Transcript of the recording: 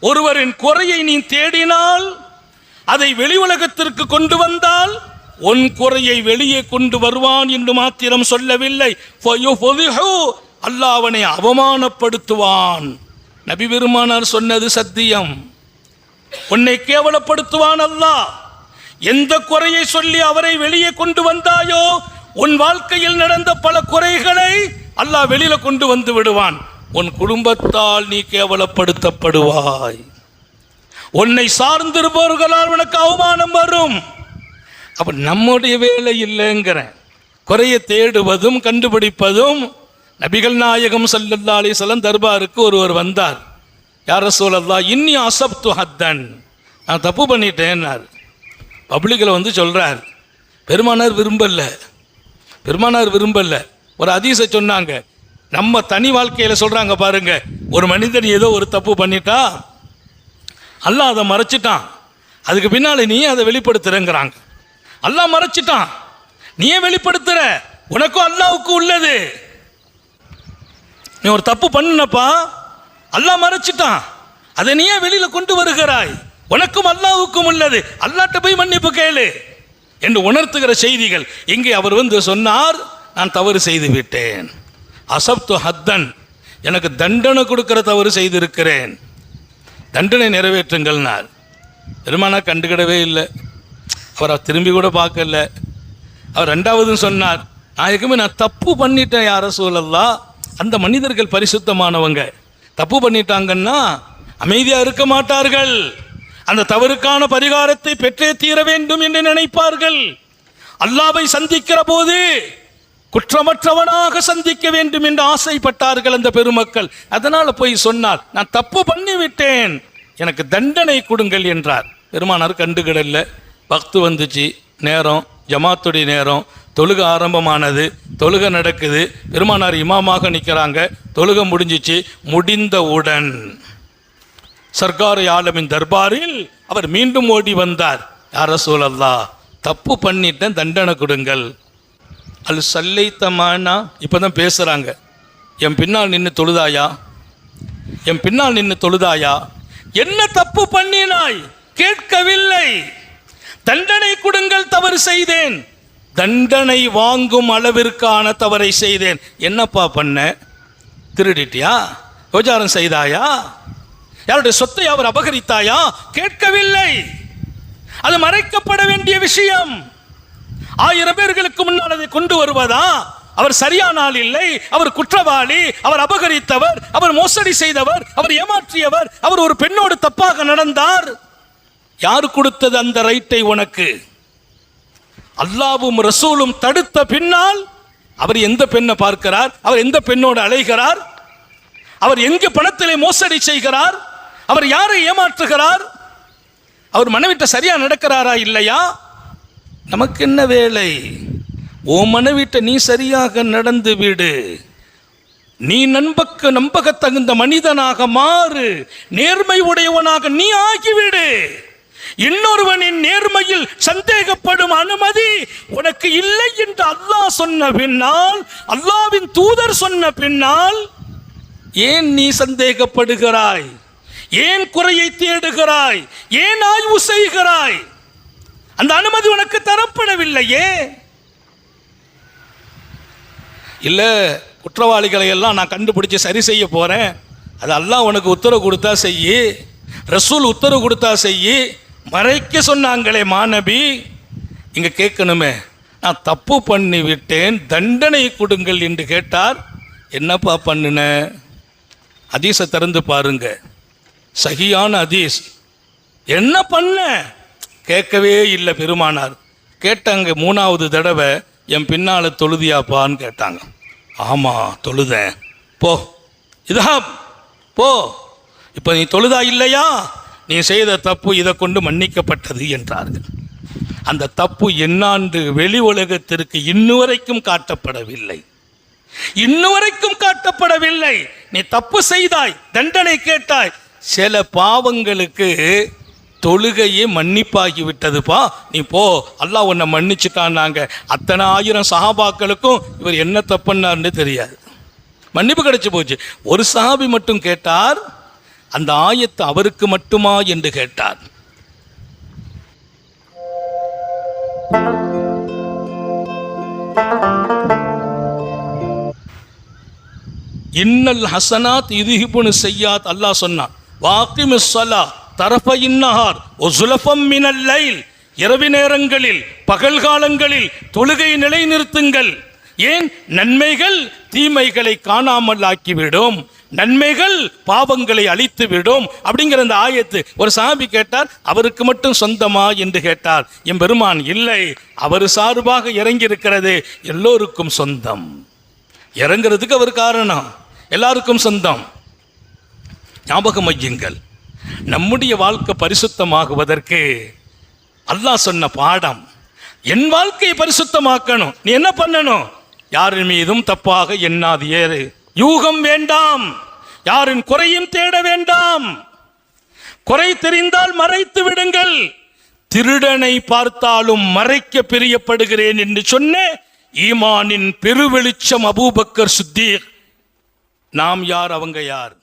ஒருவரின் குறையை நீ தேடினால் அதை வெளி உலகத்திற்கு கொண்டு வந்தால் உன் குறையை வெளியே கொண்டு வருவான் என்று மாத்திரம் சொல்லவில்லை. அல்லாவனை அல்லாஹ் அவனை அவமானப்படுத்துவான். நபி பெருமானார் சொன்னது சத்தியம். உன்னை கேவலப்படுத்துவான் அல்லாஹ். எந்த குறையை சொல்லி அவரை வெளியே கொண்டு வந்தாயோ உன் வாழ்க்கையில் நடந்த பல குறைகளை அல்லாஹ் வெளியில கொண்டு வந்து விடுவான். உன் குடும்பத்தால் நீ கேவலப்படுத்தப்படுவாய். உன்னை சார்ந்திருப்பவர்களால் உனக்கு அவமானம் வரும். அப்போ நம்முடைய வேலை இல்லைங்கிறேன். குறையை தேடுவதும் கண்டுபிடிப்பதும் நபிகள் நாயகம் ஸல்லல்லாஹு அலைஹி தர்பாருக்கு ஒருவர் வந்தார். யார சூழல்லா இன்னி அசப்து ஹத்தன். நான் தப்பு பண்ணிட்டேன்னார். பப்ளிக்கில் வந்து சொல்கிறார் பெருமானார் விரும்பலை. பெருமானார் விரும்பலை. ஒரு அதிச சொன்னாங்க நம்ம தனி வாழ்க்கையில் சொல்கிறாங்க பாருங்க. ஒரு மனிதன் ஏதோ ஒரு தப்பு பண்ணிட்டா அல்லாஹ் அதை மறைச்சிட்டான். அதுக்கு பின்னால் நீ அதை வெளிப்படுத்துறங்கிறாங்க. அல்லாஹ் மறைச்சிட்டான். நீ ஏன் வெளிப்படுத்துற. உனக்கும் அல்லாவுக்கும் உள்ளது. நீ ஒரு தப்பு பண்ணப்பா அல்லாஹ் மறைச்சிட்டான். அதை நீ ஏன் கொண்டு வருகிறாய். உனக்கும் அல்லாவுக்கும் உள்ளது. அல்லாட்ட போய் மன்னிப்பு கேளு என்று உணர்த்துகிற செய்திகள். இங்கே அவர் வந்து சொன்னார் நான் தவறு செய்து விட்டேன். அசப்து ஹத்தன். எனக்கு தண்டனை கொடுக்கிற தவறு செய்திருக்கிறேன். தண்டனை நிறைவேற்றுங்கள்னார் பெருமானா கண்டுக்கிடவே இல்லை. அவரை திரும்பி கூட பார்க்கல. அவர் ரெண்டாவதும் சொன்னார். நாயகமே நான் தப்பு பண்ணிட்டேன் யார சூழல்லா அந்த மனிதர்கள் பரிசுத்தமானவங்க. தப்பு பண்ணிட்டாங்கன்னா அமைதியாக இருக்க மாட்டார்கள். அந்த தவறுக்கான பரிகாரத்தை பெற்றே தீர வேண்டும் என்று நினைப்பார்கள். அல்லாவை சந்திக்கிற போது குற்றமற்றவனாக சந்திக்க வேண்டும் என்று ஆசைப்பட்டார்கள் அந்த பெருமக்கள். அதனால போய் சொன்னார் நான் தப்பு பண்ணி விட்டேன் எனக்கு தண்டனை கொடுங்கள் என்றார். பெருமானார் கண்டுகிடல பக்து வந்துச்சு. நேரம் ஜமாத்துடைய நேரம். தொழுக ஆரம்பமானது. தொழுக நடக்குது. பெருமானார் இமாமாக நிற்கிறாங்க தொழுக முடிஞ்சிச்சு. முடிந்தவுடன் சர்க்கார் ஆலமின் தர்பாரில் அவர் மீண்டும் ஓடி வந்தார். யார சூழல்லா தப்பு பண்ணிட்டேன் தண்டனை கொடுங்கள். அல் சல்லைத்தமானா இப்போ தான் பேசுகிறாங்க என் பின்னால் நின்று தொழுதாயா? என் பின்னால் நின்று தொழுதாயா? என்ன தப்பு பண்ணினாய்? கேட்கவில்லை. தண்டனை கொடுங்கள் தவறு செய்தேன். தண்டனை வாங்கும் அளவிற்கான தவறை செய்தேன். என்னப்பா பண்ண? திருடிட்டியா? விபச்சாரம் செய்தாயா? யாருடைய சொத்தை அவர் அபகரித்தாயா? கேட்கவில்லை. அது மறைக்கப்பட வேண்டிய விஷயம். ஆயிரம் பேர்களுக்கு முன்னால் அதை கொண்டு வருவதா? அவர் சரியான ஆள் இல்லை. அவர் குற்றவாளி அவர் அபகரித்தவர் அவர் மோசடி செய்தவர் அவர் ஏமாற்றியவர் அவர் ஒரு பெண்ணோடு தப்பாக நடந்தார். யார் கொடுத்தது அந்த ரைட்டை உனக்கு? அல்லாவும் ரசூலும் தடுத்த பின்னால் அவர் எந்த பெண்ணை பார்க்கிறார்? அவர் எந்த பெண்ணோடு அலைகிறார்? அவர் எங்கு பணத்திலே மோசடி செய்கிறார்? அவர் யாரை ஏமாற்றுகிறார்? அவர் மனைவிட்ட சரியா நடக்கிறாரா இல்லையா? நமக்கு என்ன வேலை? ஓ மனைவிட்ட நீ சரியாக நடந்து விடு. நீ நண்பக்கு நம்பகத்தகுந்த மனிதனாக மாறு. நேர்மை உடையவனாக நீ ஆகிவிடு. இன்னொருவனின் நேர்மையில் சந்தேகப்படும் அனுமதி உனக்கு இல்லை என்று அல்லாஹ் சொன்ன பின்னால் அல்லாவின் தூதர் சொன்ன பின்னால் ஏன் நீ சந்தேகப்படுகிறாய்? ஏன் குறையை தேடுகிறாய்? ஏன் ஆய்வு செய்கிறாய்? அந்த அனுமதி உனக்கு தரப்படவில்லையே. இல்ல குற்றவாளிகளை எல்லாம் நான் கண்டுபிடிச்சு சரி செய்ய போறேன். அது உனக்கு உத்தரவு கொடுத்தா செய்யி. ரசூல் உத்தரவு கொடுத்தா செய்யி. மறைக்க சொன்னாங்களே மாணவி. இங்க கேட்கணுமே. நான் தப்பு பண்ணி விட்டேன். தண்டனை கொடுங்கள் என்று கேட்டார். என்னப்பா பண்ணுன? ஹதீஸை திறந்து பாருங்க. சகியான அதீஸ் என்ன பண்ண? கேட்கவே இல்லை பெருமானார். கேட்டாங்க மூணாவது தடவை என் பின்னால் தொழுதியாப்பான்னு கேட்டாங்க. ஆமாம் தொழுதேன். போ. இதா போ. இப்போ நீ தொழுதா இல்லையா? நீ செய்த தப்பு இதை கொண்டு மன்னிக்கப்பட்டது என்றார்கள். அந்த தப்பு என்னான்று வெளி உலகத்திற்கு இன்னுவரைக்கும் காட்டப்படவில்லை. இன்னுவரைக்கும் காட்டப்படவில்லை. நீ தப்பு செய்தாய் தண்டனை கேட்டாய். சில பாவங்களுக்கு தொழுகையே மன்னிப்பாகி விட்டதுப்பா நீ போ அல்லாஹ் உன்னை மன்னிச்சுட்டான்னாங்க. அத்தனை ஆயிரம் சஹாபாக்களுக்கும் இவர் என்ன தப்புன்னார்னு தெரியாது. மன்னிப்பு கிடைச்சி போச்சு. ஒரு சஹாபி மட்டும் கேட்டார் அந்த ஆயத்து அவருக்கு மட்டுமா என்று கேட்டார். இன்னல் ஹசனாத் இதுஹிபுனு செய்யாத் அல்லாஹ் சொன்னான் வாக்கிமு சலா தரப இன்னஹார் ஒசுலஃபம் மினல் லைல். இரவு நேரங்களில் பகல் காலங்களில் தொழுகை நிலைநிறுத்துங்கள். ஏன்? நன்மைகள் தீமைகளை காணாமல் ஆக்கிவிடும். நன்மைகள் பாவங்களை அழித்து விடும் அப்படிங்கிற அந்த ஆயத்து ஒரு சாபி கேட்டார் அவருக்கு மட்டும் சொந்தமா? என்று கேட்டார். என் பெருமான் இல்லை. அவர் சார்பாக இறங்கி இருக்கிறது எல்லோருக்கும் சொந்தம். இறங்குறதுக்கு அவர் காரணம். எல்லாருக்கும் சொந்தம். ஞாபகம் வையுங்கள். நம்முடைய வாழ்க்கை பரிசுத்தமாகுவதற்கு அல்லாஹ் சொன்ன பாடம் என் வாழ்க்கையை பரிசுத்தமாக்கணும். நீ என்ன பண்ணணும்? யாரின் மீதும் தப்பாக எண்ணாது. ஏறு யூகம் வேண்டாம். யாரின் குறையும் தேட வேண்டாம். குறை தெரிந்தால் மறைத்து விடுங்கள். திருடனை பார்த்தாலும் மறைக்க பிரியப்படுகிறேன் என்று சொன்ன ஈமானின் பெருவெளிச்சம் அபூபக்கர் சுத்தீர் நாம் யார்? அவங்க யார்?